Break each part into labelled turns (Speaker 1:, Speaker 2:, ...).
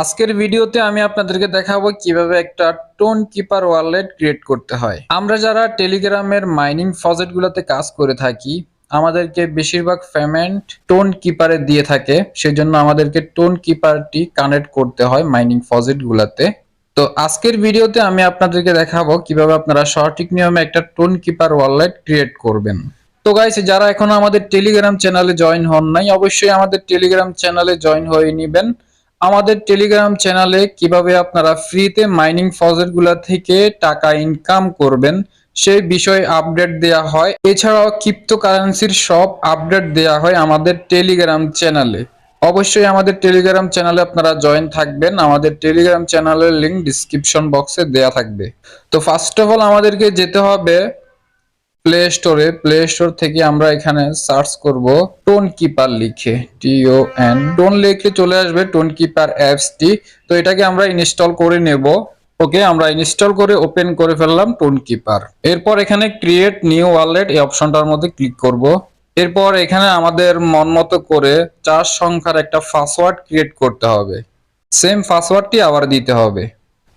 Speaker 1: আজকের ভিডিওতে আমি আপনাদেরকে দেখাবো কীভাবে একটা টোন কিপার ওয়ালেট ক্রিয়েট করতে হয়। আমরা যারা টেলিগ্রামের মাইনিং ফজেট গুলোতে কাজ করে থাকি, আমাদেরকে বেশিরভাগ পেমেন্ট টোন কিপারে দিয়ে থাকে। সেজন্য আমাদেরকে টোন কিপারটি কানেক্ট করতে হয় মাইনিং ফজেট গুলাতে তো আজকের ভিডিওতে আমি আপনাদেরকে দেখাবো কীভাবে আপনারা সঠিক নিয়মে একটা টোন কিপার ওয়ালেট ক্রিয়েট করবেন। তো গাইস যারা এখনও আমাদের টেলিগ্রাম চ্যানেলে জয়েন হন নাই, অবশ্যই আমাদের টেলিগ্রাম চ্যানেলে জয়েন হয়ে নেবেন। আমাদের টেলিগ্রাম চ্যানেলে কীভাবে আপনারা ফ্রিতে মাইনিং ফজেটগুলা থেকে টাকা ইনকাম করবেন, সেই বিষয়ে আপডেট দেয়া হয়। এছাড়াও ক্রিপ্টো কারেন্সির সব আপডেট দেয়া হয় আমাদের টেলিগ্রাম চ্যানেলে অবশ্যই আমাদের টেলিগ্রাম চ্যানেলে আপনারা জয়েন থাকবেন। আমাদের টেলিগ্রাম চ্যানেলের লিংক ডিসক্রিপশন বক্সে দেয়া থাকবে। তো ফার্স্ট অফ অল আমাদেরকে যেতে হবে প্লে স্টোরে প্লে স্টোর থেকে আমরা এখানে সার্চ করব টোন কিপার লিখে টিও এন টোন লিখে চলে আসবে টোন কিপার অ্যাপসটি তো এটাকে আমরা ইনস্টল করে নেব। ওকে আমরা ইনস্টল করে ওপেন করে ফেললাম টোন কিপার এরপর এখানে ক্রিয়েট নিউ ওয়ালেট এই অপশনটার মধ্যে ক্লিক করব। এরপর এখানে আমাদের মন মতো করে চার সংখ্যার একটা পাসওয়ার্ড ক্রিয়েট করতে হবে। সেম পাসওয়ার্ডটি আবার দিতে হবে।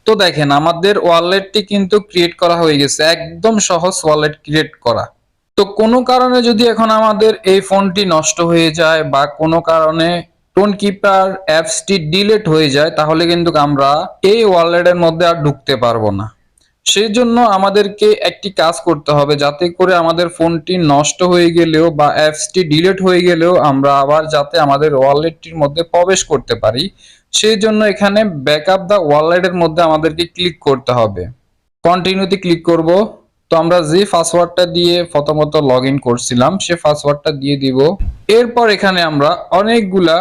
Speaker 1: তো দেখেন, আমাদের ওয়ালেটটি কিন্তু ক্রিয়েট করা হয়ে গেছে, একদম সহজ ওয়ালেট ক্রিয়েট করা। তো কোনো কারণে যদি এখন আমাদের এই ফোনটি নষ্ট হয়ে যায় বা কোনো কারণে টোন কিপার অ্যাপসটি ডিলেট হয়ে যায়, তাহলে কিন্তু আমরা এই ওয়ালেটের মধ্যে আর ঢুকতে পারব না। সেই জন্য আমাদেরকে একটি কাজ করতে হবে, যাতে করে আমাদের ফোনটি নষ্ট হয়ে গেলেও বা অ্যাপসটি ডিলেট হয়ে গেলেও আমরা আবার যাতে আমাদের ওয়ালেটটির মধ্যে প্রবেশ করতে পারি। সেই জন্য এখানে ব্যাকআপ দ্য ওয়ালেটের মধ্যে আমাদেরকে ক্লিক করতে হবে। কন্টিনিউতে ক্লিক করব। তো আমরা যে পাসওয়ার্ডটা দিয়ে প্রথমত লগ করছিলাম, সে পাসওয়ার্ডটা দিয়ে দিব। এরপর এখানে আমরা অনেকগুলা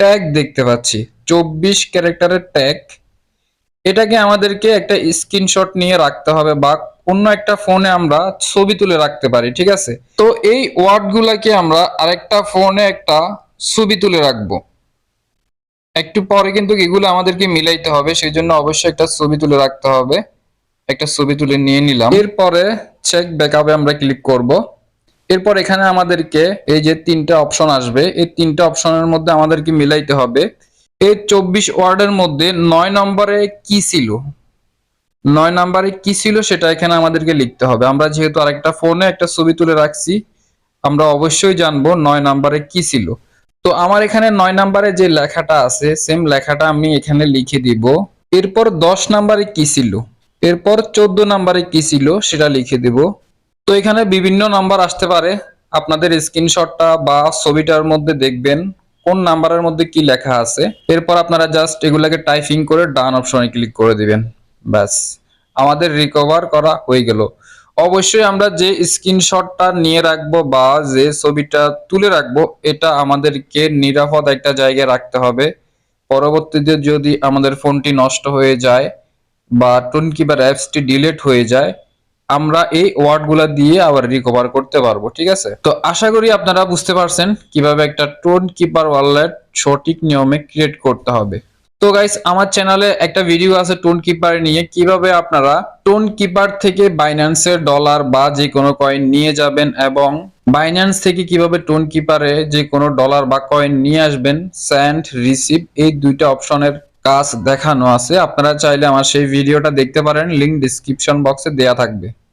Speaker 1: ট্যাগ দেখতে পাচ্ছি। চব্বিশ ক্যারেক্টারের ট্যাগ এটাকে আমাদেরকে একটা স্ক্রিনশট নিয়ে রাখতে হবে বা অন্য একটা ফোনে আমরা ছবি তুলে রাখতে পারি, ঠিক আছে? তো এই ওয়ার্ডগুলাকে আমরা আরেকটা ফোনে একটা ছবি তুলে রাখব। একটু পরে কিন্তু এগুলো আমাদেরকে মিলাইতে হবে সেই জন্য অবশ্যই একটা ছবি তুলে রাখতে হবে। একটা ছবি তুলে নিয়ে নিলাম। এরপরে চেক ব্যাকআপে আমরা ক্লিক করব। এরপর এখানে আমাদেরকে এই যে তিনটা অপশন আসবে, এই তিনটা অপশনের মধ্যে আমাদেরকে মিলাইতে হবে। এই চব্বিশ ওয়ার্ডের মধ্যে নয় নম্বরে কি ছিল? নয় নম্বরে কি ছিল সেটা এখানে আমাদেরকে লিখতে হবে। আমরা যেহেতু আরেকটা ফোনে একটা ছবি তুলে রাখছি, আমরা অবশ্যই জানব নয় নম্বরে কি ছিল। তো আমার এখানে নয় নাম্বারে যে লেখাটা আছে সেম লেখাটা আমি এখানে লিখে দিব। এরপর দশ নাম্বারে কি ছিল? এরপর চোদ্দ নাম্বারে কি ছিল সেটা লিখে দিব। তো এখানে বিভিন্ন নাম্বার আসতে পারে। আপনাদের স্ক্রিনশটটা বা ছবিটার মধ্যে দেখবেন কোন নাম্বারের মধ্যে কি লেখা আছে। এরপর আপনারা জাস্ট এগুলাকে টাইপিং করে ডান অপশনে ক্লিক করে দিবেন। ব্যাস, আমাদের রিকভার করা হয়ে গেল। অবশ্যই আমরা যে স্ক্রিনশটটা নিয়ে রাখব বা যে ছবিটা তুলে রাখব, এটা আমাদেরকে নিরাপদ একটা জায়গায় রাখতে হবে। পরবর্তীতে যদি আমাদের ফোনটি নষ্ট হয়ে যায় বা টোন কিপার অ্যাপসটি ডিলিট হয়ে যায়, আমরা এই ওয়ার্ডগুলা দিয়ে আবার রিকভার করতে পারব, ঠিক আছে? তো আশা করি আপনারা বুঝতে পারছেন কীভাবে একটা টোন কিপার ওয়ালেট সঠিক নিয়মে ক্রিয়েট করতে হবে। তো গাইস আমার চ্যানেলে একটা ভিডিও আছে টোন কিপার নিয়ে। কীভাবে আপনারা টোন কিপার থেকে বাইন্যান্সের ডলার বা যে কোনো কয়েন নিয়ে যাবেন এবং বাইন্যান্স থেকে কীভাবে টোন কিপারে যে কোনো ডলার বা কয়েন নিয়ে আসবেন স্যান্ড রিসিভ এই দুইটা অপশনের কাজ দেখানো আছে। আপনারা চাইলে আমার সেই ভিডিওটা দেখতে পারেন লিংক ডিসক্রিপশন বক্সে দেয়া থাকবে।